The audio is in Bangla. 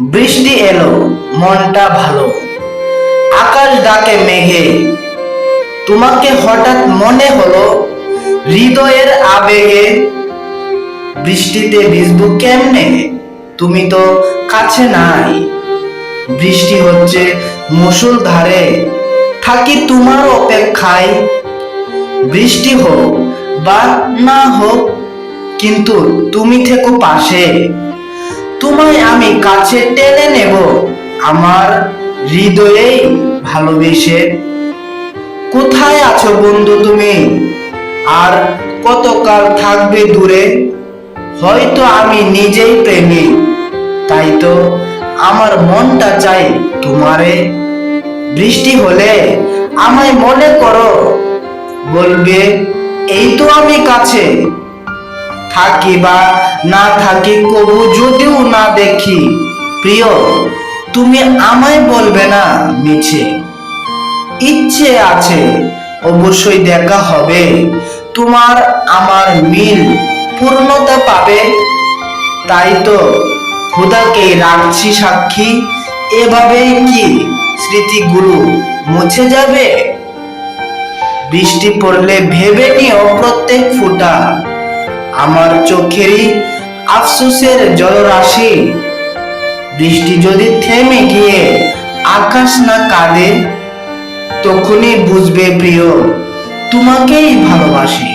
বৃষ্টি এলো, মনটা ভালো। আকাশ ডাকে মেঘে। তোমাকে হঠাৎ মনে হলো হৃদয়ের আবেগে। বৃষ্টিতে ভিজবো কেমনে? তুমি তো কাছে নাই। বৃষ্টি হচ্ছে মুসুল ধারে। থাকি তোমার অপেক্ষায়। বৃষ্টি হোক বা না হোক, কিন্তু তুমি থেকো পাশে। তোমায় আমি কাছে টেনে নেব। আমার হৃদয়েই ভালোবেসে। কোথায় আছো বন্ধু তুমি? আর কতকাল থাকবে দূরে? হয়তো আমি নিজেই প্রেমী। তাই তো আমার মনটা চাই তোমারে। বৃষ্টি হলে আমায় মনে করো। বলবে, এই তো আমি কাছে। থাকি বা না থাকি কবু যদিও না দেখি। প্রিয়, তুমি আমায় বলবে না মিছে। ইচ্ছে আছে, অবশ্যই দেখা হবে। তোমার আমার মিল পূর্ণতা পাবে। তাই তো খোদাকে রাখছি সাক্ষী। এভাবেই কি স্মৃতিগুলো মুছে যাবে? বৃষ্টি পড়লে ভেবে নিও প্রত্যেক ফুটা। আমার চোখেরই আফসোসের জলরাশি। বৃষ্টি যদি থেমে গিয়ে আকাশ না কাঁদে, তখনই বুঝবে প্রিয়, তোমাকেই ভালোবাসি।